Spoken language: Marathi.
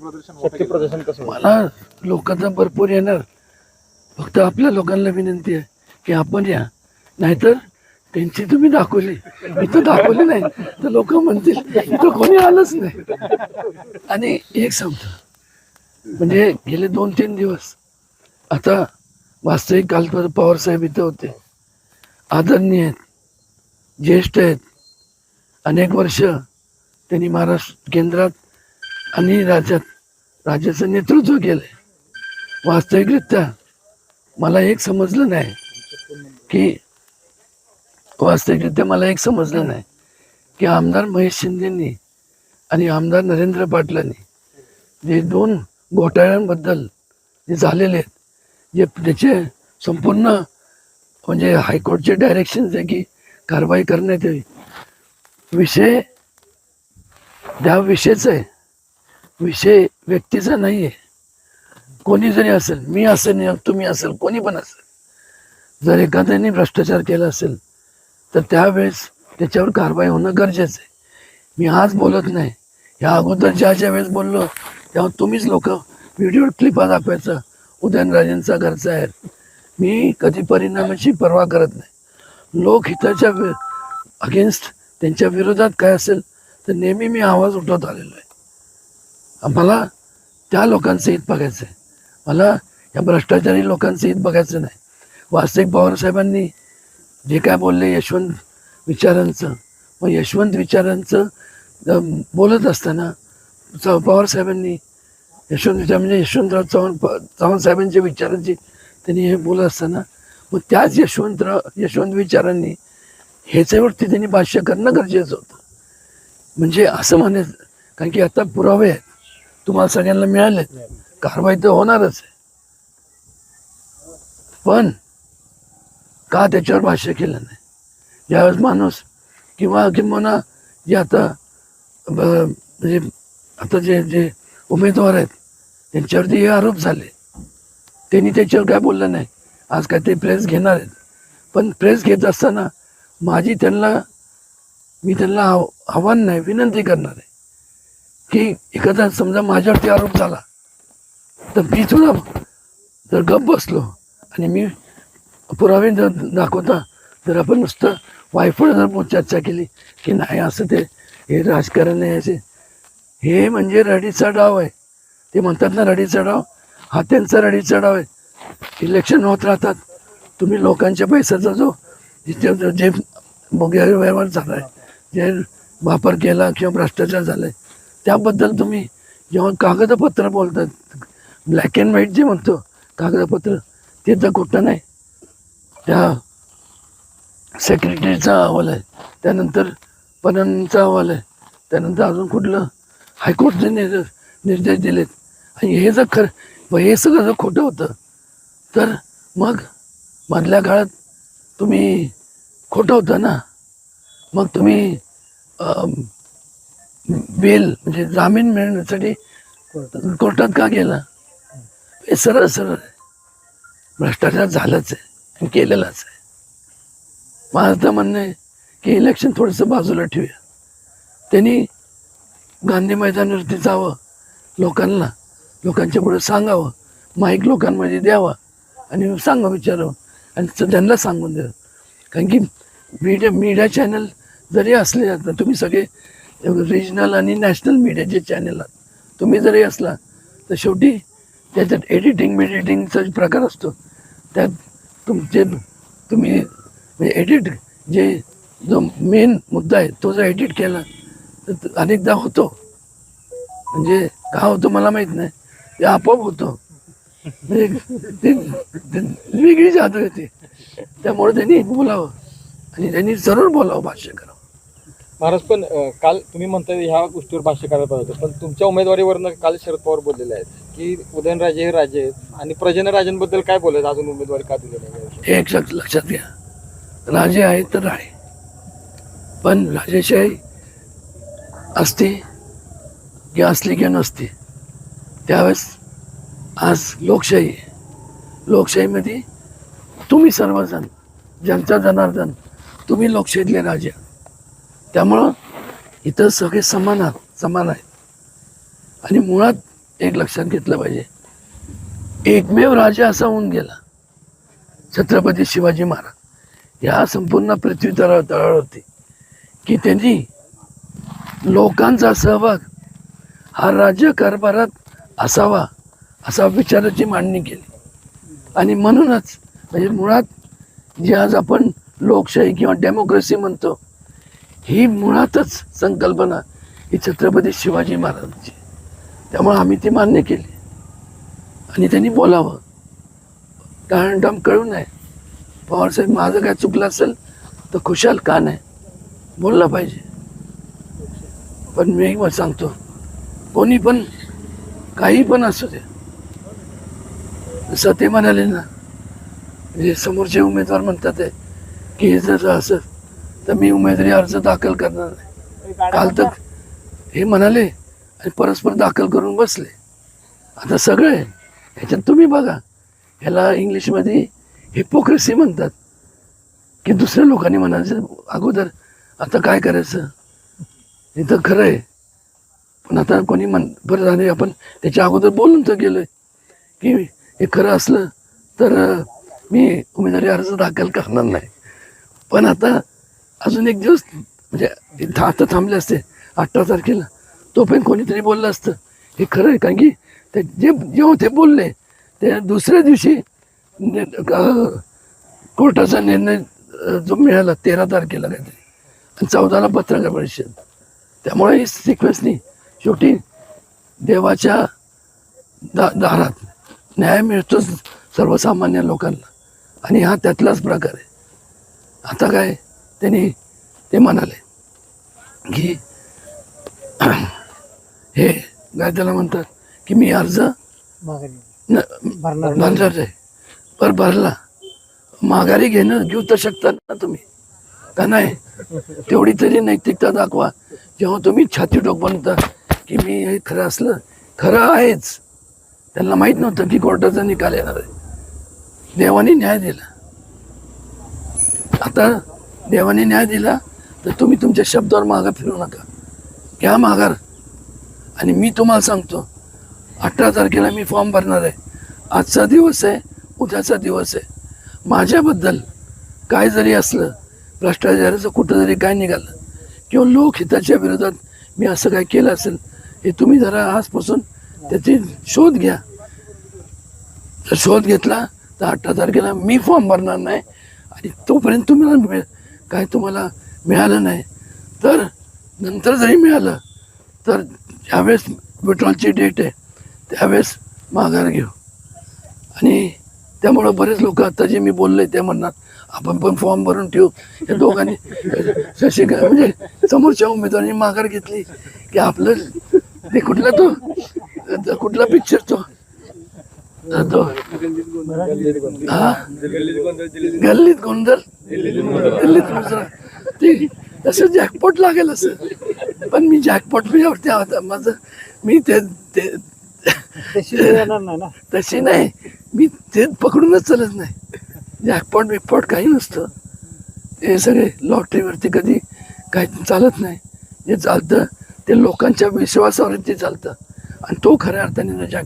शक्ती प्रदर्शन कसं? होईल? मला लोकांचा भरपूर येणार. फक्त आपल्या लोकांना विनंती आहे की आपण या. नाहीतर त्यांची तुम्ही दाखवली. इथं दाखवली नाही. तर लोक म्हणतील इथं कोणी आलंच नाही. आणि एक सांगतो. म्हणजे गेले दोन तीन दिवस. आता वास्तविक काल पर- पवार साहेब इथं होते. आदरणीय आहेत ज्येष्ठ आहेत. अनेक वर्ष त्यांनी महाराष्ट्र केंद्रात आणि राज्यात राज्याचं नेतृत्व केलंय. वास्तविकरित्या मला एक समजलं नाही की वास्तविकरित्या मला एक समजलं नाही की आमदार महेश शिंदेंनी आणि आमदार नरेंद्र पाटलांनी जे दोन घोटाळ्यांबद्दल जे झालेले आहेत जे त्याचे संपूर्ण म्हणजे हायकोर्टचे डायरेक्शन्स आहे की कारवाई करण्यात यावी विषय त्या विषयच आहे. विषय व्यक्तीचा नाही आहे कोणी जरी असेल मी असेल तुम्ही असेल कोणी पण असेल जर एखाद्याने भ्रष्टाचार केला असेल तर त्यावेळेस त्याच्यावर कारवाई होणं गरजेचं आहे. मी आज बोलत नाही. ह्या अगोदर ज्या ज्या वेळेस बोललो तेव्हा तुम्हीच लोक व्हिडिओ क्लिपा दाखवायचं. उदयनराजेंचा घरचा आहे. मी कधी परिणामाची पर्वा करत नाही. लोकहिताच्या अगेन्स्ट त्यांच्या विरोधात काय असेल तर नेहमी मी आवाज उठवत आलेलो आहे. मला त्या लोकांचं हित बघायचं आहे. मला या भ्रष्टाचारी लोकांचं हित बघायचं नाही. वास्तविक पवारसाहेबांनी जे काय बोलले यशवंत विचारांचं मग यशवंत विचारांचं बोलत असताना च- पवारसाहेबांनी यशवंत विचार म्हणजे यशवंतराव चव्हाण प- चव्हाण साहेबांच्या विचारांची त्यांनी हे बोलत असताना मग त्याच यशवंतराव यशवंत विचारांनी ह्याच्यावरती त्यांनी भाष्य करणं गरजेचं होतं. म्हणजे असं म्हणायचं कारण की आता पुरावे आहेत. तुम्हाला सगळ्यांना मिळालेत कारवाई तर होणारच आहे. पण का त्याच्यावर भाष्य केलं नाही? ज्यावेळेस माणूस किंवा किंवा जे आता म्हणजे आता जे जे उमेदवार आहेत त्यांच्यावरती हे आरोप झाले. त्यांनी त्याच्यावर काय बोललं नाही? आज काय ते प्रेस घेणार आहेत. पण प्रेस घेत असताना माझी त्यांना मी त्यांना आव- आव्हान नाही विनंती करणार आहे. की एखादा समजा माझ्यावरती आरोप झाला तर मी थोडा जर गप बसलो आणि मी पुरावे जर दाखवता जर आपण नुसतं वायफळ जर चर्चा केली की नाही असं ते हे राजकारण यायचे असे. हे म्हणजे रडीचा डाव आहे. ते म्हणतात ना रडीचा डाव हा त्यांचा रडीचा डाव आहे. इलेक्शन होत राहतात. तुम्ही लोकांच्या पैशाचा जो जे बोग्या व्यवहार झाला आहे जे वापर केला किंवा भ्रष्टाचार झाला आहे त्याबद्दल तुम्ही जेव्हा कागदपत्र बोलतात ब्लॅक अँड व्हाईट जे म्हणतो कागदपत्र ते तर खोटं नाही. त्या सेक्रेटरीचा अहवाल आहे. त्यानंतर पननचा अहवाल आहे. त्यानंतर अजून कुठलं? हायकोर्टचे निर्देश निर्देश दिलेत. आणि हे जर खरं हे सगळं जर खोटं होतं तर मग मधल्या काळात तुम्ही खोटं होतं ना? मग तुम्ही बेल म्हणजे जामीन मिळण्यासाठी कोर्टात का गेला? हे सरळ सरळ भ्रष्टाचार झालाच आहे आणि केलेलाच आहे. माझं तर म्हणणं आहे की इलेक्शन थोडंसं बाजूला ठेवूया. त्यांनी गांधी मैदानावरती जावं लोकांना लोकांच्या पुढे सांगावं माईक लोकांमध्ये द्यावा आणि सांगा विचारावं आणि त्यांना सांगून द्यावं. कारण की मीडिया मीडिया चॅनल जरी असले आता तुम्ही सगळे रिजनल आणि नॅशनल मीडियाचे चॅनल आहात. तुम्ही जरी असला तर शेवटी त्याच्यात एडिटिंग बिडिटिंगचा जो प्रकार असतो. त्यात तुमचे तुम्ही म्हणजे एडिट जे जो मेन मुद्दा आहे तो जर एडिट केला तर अनेकदा होतो. म्हणजे का होतो मला माहीत नाही. ते आपोआप होतो. म्हणजे ते ते वेगळी जादू येते त्यामुळे त्यांनी बोलावं आणि त्यांनी जरूर बोलावं भाष्य करावं महाराज पण काल तुम्ही म्हणताय ह्या गोष्टीवर भाष्य करायला पाहिजे होतं. पण तुमच्या उमेदवारीवरनं काल शरद पवार बोललेले आहेत की उदयनराजे हे राजे आहेत आणि प्रजनराजेंबद्दल काय बोलायचं अजून उमेदवारी का दिली नाही याविषयी? हे एक लक्ष- लक्षात घ्या राजे आहेत तर राणे पण राजेशाही असते की असली की नसते त्यावेळेस आज लोकशाही आहे लोकशाहीमध्ये तुम्ही सर्वजण जनता जनार्दन तुम्ही लोकशाहीतले राजे आहात. त्यामुळं इथं सगळे समान आहात समान आहेत. आणि मुळात एक लक्षात घेतलं पाहिजे. एकमेव राजा असा होऊन गेला. छत्रपती शिवाजी महाराज. ह्या संपूर्ण पृथ्वी तळा होती की त्यांनी लोकांचा सहभाग हा राज्य कारभारात असावा असा विचाराची मांडणी केली. आणि म्हणूनच म्हणजे मुळात जे आज आपण लोकशाही किंवा डेमोक्रेसी म्हणतो ही मुळातच संकल्पना ही छत्रपती शिवाजी महाराजांची. त्यामुळे आम्ही ती मान्य केली. आणि त्यांनी बोलावं. कारण कळू नये. पवारसाहेब माझं काय चुकलं असेल तर खुशाल का नाही? बोललं पाहिजे. पण मी एक सांगतो. कोणी पण काही पण असू दे. जसं ते म्हणाले ना म्हणजे समोरचे उमेदवार म्हणतात आहे की हे जर असं तर मी उमेदवारी अर्ज दाखल करणार नाही काल तर हे म्हणाले आणि परस्पर दाखल करून बसले. आता सगळं आहे ह्याच्यात तुम्ही बघा. ह्याला इंग्लिशमध्ये हिपोक्रेसी म्हणतात. की दुसऱ्या लोकांनी म्हणायचं अगोदर आता काय करायचं? हे तर खरं आहे. पण आता कोणी म्हण बरं झाले आपण त्याच्या अगोदर बोलून तर गेलोय. की हे खरं असलं तर मी उमेदवारी अर्ज दाखल करणार नाही. पण आता अजून एक दिवस म्हणजे इथं आता थांबले असते अठरा तारखेला. तोपर्यंत कोणीतरी बोललं असतं. हे खरं आहे कारण की ते जे जेव्हा ते बोलले ते दुसऱ्या दिवशी ने- कोर्टाचा निर्णय जो मिळाला तेरा तारखेला काहीतरी. आणि चौदाला पत्रकार परिषद. त्यामुळे ही सिक्वेन्सनी शेवटी देवाच्या दा दारात न्याय मिळतोच सर्वसामान्य लोकांना. आणि हा त्यातलाच प्रकार आहे. आता काय? त्यांनी ते म्हणाले की हे काय त्याला म्हणतात की मी अर्ज भरणार आहे पर भरला. माघारी घेणं घेऊ तर शकता ना तुम्ही. का नाही? तेवढी तरी नैतिकता दाखवा. जेव्हा तुम्ही छाती टोक बनता की मी हे खरं असलं खरं आहेच. त्यांना माहीत नव्हतं की कोर्टाचा निकाल येणार आहे. देवाने न्याय दिला. आता देवाने न्याय दिला तर तुम्ही तुमच्या शब्दावर मागा फिरू नका. घ्या माघार. आणि मी तुम्हाला सांगतो अठरा तारखेला मी फॉर्म भरणार आहे. आजचा दिवस आहे उद्याचा दिवस आहे. माझ्याबद्दल काय जरी असलं भ्रष्टाचाराचं कुठं जरी काय निघालं किंवा लोकहिताच्या विरोधात मी असं काय केलं असेल हे तुम्ही जरा आजपासून त्याची शोध घ्या. जर शोध घेतला तर अठरा तारखेला मी फॉर्म भरणार नाही. आणि तोपर्यंत तुम्हाला मिळेल. काय तुम्हाला मिळालं नाही. तर नंतर जरी मिळालं तर ज्यावेळेस विड्रॉलची डेट आहे त्यावेळेस माघार घेऊ. आणि त्यामुळं बरेच लोक आता जे मी बोलले ते म्हणणार आपण पण फॉर्म भरून ठेवू. या दोघांनी शशिका म्हणजे समोरच्या उमेदवारांनी माघार घेतली की आपलं ते कुठला तो कुठला पिक्चर तो तो हा? गल्लीत गोंधळ. दिल्लीत मुजरा ते तसं जॅकपॉट लागेल असं. पण मी जॅकपॉट यावरती होता. माझं मी ते तशी नाही मी ते पकडूनच चालत नाही. जॅकपॉट बिकपॉट काही नसतं. ते सगळे लॉटरीवरती कधी काही चालत नाही. जे चालतं ते लोकांच्या विश्वासावरती चालतं. आणि तो खऱ्या अर्थाने जॅक